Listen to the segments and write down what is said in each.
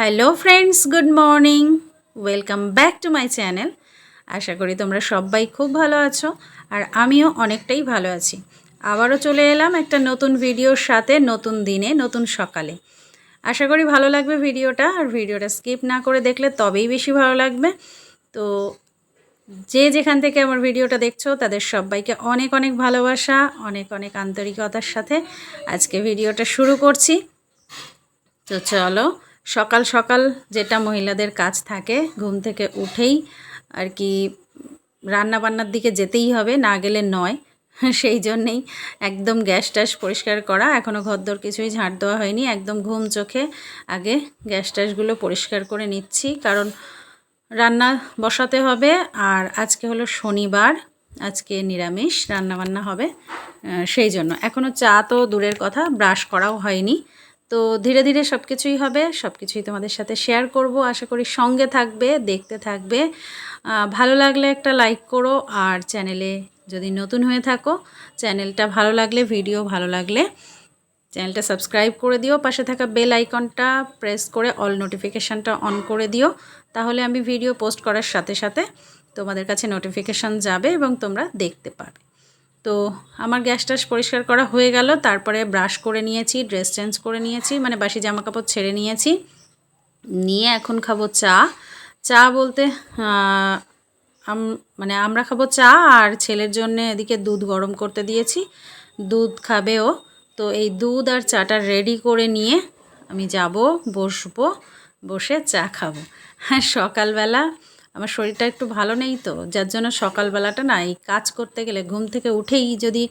Hello friends good morning welcome back to my channel আশা করি তোমরা সবাই খুব ভালো আছো আর আমিও অনেকটাই ভালো আছি। আবারও চলে এলাম একটা নতুন ভিডিওর সাথে, নতুন দিনে, নতুন সকালে। আশা করি ভালো লাগবে ভিডিওটা, আর ভিডিওটা স্কিপ না করে দেখলে তবেই বেশি ভালো লাগবে। তো যে যেখান থেকে আমার ভিডিওটা দেখছ, তাদের সবাইকে অনেক অনেক ভালোবাসা, অনেক অনেক আন্তরিকতার সাথে আজকে ভিডিওটা শুরু করছি। তো চলো সকাল সকাল যেটা মহিলাদের কাজ থাকে, ঘুম থেকে উঠেই আর কি রান্না বান্নার দিকে যেতেই হবে, না গেলে নয়। সেই জন্যেই একদম গ্যাস ট্যাস পরিষ্কার করা। এখনও ঘরদোর কিছুই ঝাঁট দেওয়া হয়নি, একদম ঘুম চোখে আগে গ্যাস ট্যাসগুলো পরিষ্কার করে নিচ্ছি। কারণ রান্না বসাতে হবে আর আজকে হলো শনিবার, আজকে নিরামিষ রান্না বান্না হবে সেই জন্য। এখনও চা তো দূরের কথা, ব্রাশ করাও হয়নি। তো ধীরে ধীরে সব কিছুই হবে সব কিছুই তোমাদের সাথে শেয়ার করব। আশা করি সঙ্গে থাকবে, দেখতে থাকবে। ভালো লাগলে একটা লাইক করো আর চ্যানেলে যদি নতুন হয়ে থাকো চ্যানেলটা ভালো লাগলে ভিডিও ভালো লাগলে চ্যানেলটা সাবস্ক্রাইব করে দিও। পাশে থাকা বেল আইকনটা প্রেস করে অল নোটিফিকেশানটা অন করে দিও। তাহলে আমি ভিডিও পোস্ট করার সাথে সাথে তোমাদের কাছে নোটিফিকেশান যাবে এবং তোমরা দেখতে পাবে। তো আমার গ্যাস ট্যাস পরিষ্কার করা হয়ে গেল, তারপরে ব্রাশ করে নিয়েছি, ড্রেস চেঞ্জ করে নিয়েছি মানে বাসি জামা কাপড় ছেড়ে নিয়েছি। নিয়ে এখন খাব চা। চা বলতে মানে আমরা খাব চা আর ছেলের জন্য এদিকে দুধ গরম করতে দিয়েছি। দুধ খাবে ও। তো এই দুধ আর চাটা রেডি করে নিয়ে আমি যাব, বসবো, বসে চা খাব। হ্যাঁ সকালবেলা আমার শরীরটা একটু ভালো নেই তো, যার জন্য সকালবেলাটা না এই কাজ করতে গেলে ঘুম থেকে উঠেই যদি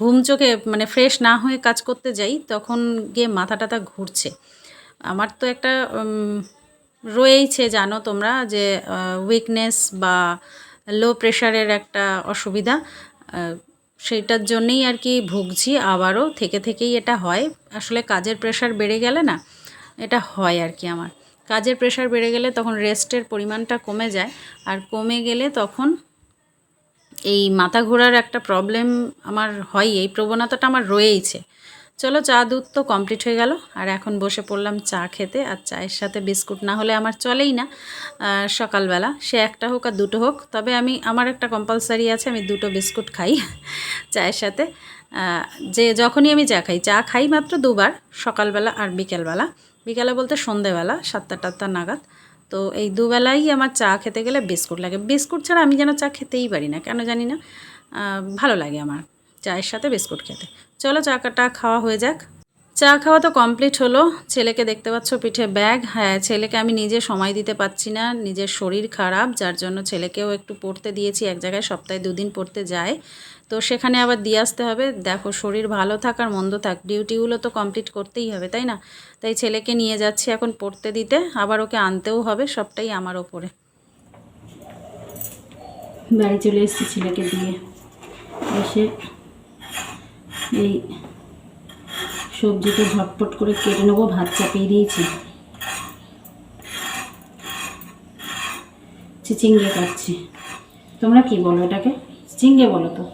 ঘুম চোখে মানে ফ্রেশ না হয়ে কাজ করতে যাই, তখন গিয়ে মাথা টাথা ঘুরছে। আমার তো একটা রয়েইছে জানো তোমরা যে উইকনেস বা লো প্রেশারের একটা অসুবিধা সেইটার জন্যেই আর কি ভুগছি। আবারও থেকে থেকেই এটা হয়। আসলে কাজের প্রেশার বেড়ে গেলে না এটা হয় আর কি আমার। কাজের প্রেশার বেড়ে গেলে তখন রেস্টের পরিমাণটা কমে যায়। আর কমে গেলে তখন এই মাথা ঘোরার একটা প্রবলেম আমার হয়, এই প্রবণতাটা আমার রয়েইছে। চলো চা দুধ তো কমপ্লিট হয়ে গেল, আর এখন বসে পড়লাম চা খেতে, আর চায়ের সাথে বিস্কুট না হলে আমার চলেই না। সকালবেলা সে একটা হোক আর দুটো হোক, তবে আমি, আমার একটা কম্পালসারি আছে, আমি দুটো বিস্কুট খাই চায়ের সাথে। যে, যখনই আমি চা খাই চা খাই মাত্র দুবার, সকালবেলা আর বিকেলবেলা। বিকেলে বলতে সন্ধেবেলা, সাতটা টাতটা নাগাদ। তো এই দুবেলাই আমার চা খেতে গেলে বিস্কুট লাগে। বিস্কুট ছাড়া আমি যেন চা খেতেই পারি না, কেন জানি না। ভালো লাগে আমার চায়ের সাথে বিস্কুট খেতে। চলো চা কাটা খাওয়া হয়ে যাক। চা খাওয়া তো কমপ্লিট হলো। ছেলেকে দেখতে পাচ্ছ পিঠে ব্যাগ। হ্যাঁ ছেলেকে আমি নিজে সময় দিতে পারছি না। নিজের শরীর খারাপ, যার জন্য ছেলেকেও একটু পড়তে দিয়েছি। এক জায়গায় সপ্তাহে দুদিন পড়তে যায়। তো সেখানে আবার দিয়ে আসতে হবে। দেখো, শরীর ভালো থাক আর মন্দ থাক, ডিউটিগুলো তো কমপ্লিট করতেই হবে, তাই না? তাই ছেলেকে নিয়ে যাচ্ছি এখন পড়তে দিতে। আবার ওকে আনতেও হবে, সবটাই আমার ওপরে। বাড়ি চলে এসেছি ছেলেকে দিয়ে। এসে এই সবজিকে ঝটপট করে কেটে নেব, ভাত চাপিয়ে দিয়েছি। চিচিঙ্গে কাটছি। তোমরা কি বলো এটাকে? চিচিঙ্গে বলো তো।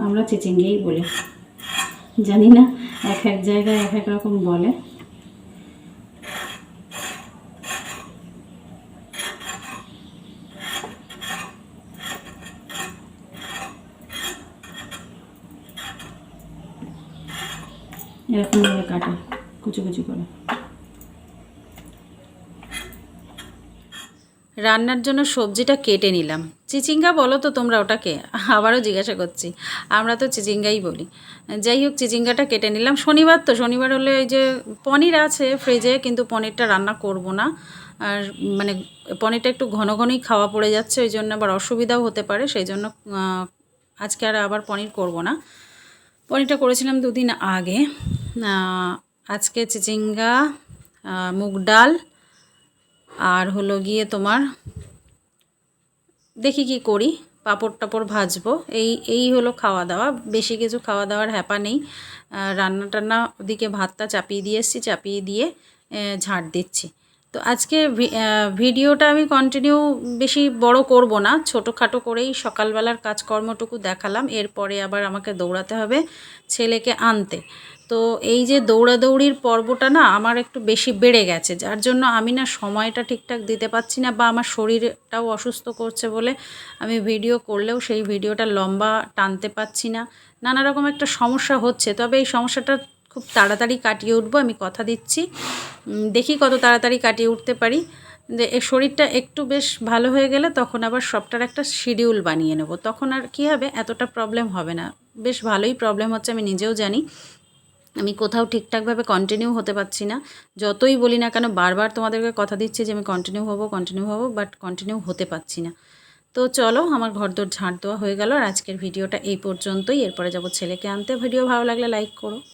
আমরা চিচিঙ্গেই বলি। জানি না, এক এক জায়গায় এক এক রকম বলে। এরকম ভাবে কাটে, কুচি কুচি করে। রান্নার জন্য সবজিটা কেটে নিলাম। চিচিঙ্গা বলো তো তোমরা ওটাকে, আবারও জিজ্ঞাসা করছি। আমরা তো চিচিঙ্গাই বলি। যাই হোক, চিচিঙ্গাটা কেটে নিলাম। শনিবার তো, শনিবার হলে ওই যে পনির আছে ফ্রিজে কিন্তু পনিরটা রান্না করব না। আর মানে পনিরটা একটু ঘন ঘনই খাওয়া পড়ে যাচ্ছে, ওই জন্য আবার অসুবিধাও হতে পারে, সেই জন্য আজকে আর আবার পনির করব না। পনিরটা করেছিলাম দুদিন আগে। আজকে চিচিঙ্গা মুগ ডাল, আর হলো গিয়ে তোমার দেখি কি করি, পাঁপড় টাপড় ভাজবো। এই এই হলো খাওয়া দাওয়া। বেশি কিছু খাওয়া দাওয়ার হ্যাপা নেই। রান্না টান্না ওদিকে ভাতটা চাপিয়ে দিয়ে এসেছি, চাপিয়ে দিয়ে ঝাড় দিচ্ছি। তো আজকে ভিডিওটা আমি কন্টিনিউ বেশি বড় করব না। ছোটোখাটো করেই সকালবেলার কাজকর্মটুকু দেখালাম। এরপরে আবার আমাকে দৌড়াতে হবে ছেলেকে আনতে। তো এই যে দৌড়াদৌড়ির পর্বটা না আমার একটু বেশি বেড়ে গেছে, যার জন্য আমি না সময়টা ঠিকঠাক দিতে পারছি না বা আমার শরীরটাও অসুস্থ করছে বলে আমি ভিডিও করলেও সেই ভিডিওটা লম্বা টানতে পারছি না। নানা রকম একটা সমস্যা হচ্ছে, তবে এই সমস্যাটা খুব তাড়াতাড়ি কাটিয়ে উঠবো, আমি কথা দিচ্ছি। দেখি কত তাড়াতাড়ি কাটিয়ে উঠতে পারি। যে এ শরীরটা একটু বেশ ভালো হয়ে গেলে তখন আবার সবটার একটা শিডিউল বানিয়ে নেব, তখন আর কী হবে এতটা প্রবলেম হবে না। বেশ ভালোই প্রবলেম হচ্ছে, আমি নিজেও জানি। আমি কোথাও ঠিকঠাকভাবে কন্টিনিউ হতে পারছি না। যতই বলি না কেন, বারবার তোমাদেরকে কথা দিচ্ছে যে আমি কন্টিনিউ হব কন্টিনিউ হব বাট কন্টিনিউ হতে পারছি না। তো চলো, আমার ঘর ঘরদোর ঝাঁট দেওয়া হয়ে গেল আর আজকের ভিডিওটা এই পর্যন্তই। এরপরে যাব ছেলেকে আনতে। ভিডিও ভালো লাগলে লাইক করো।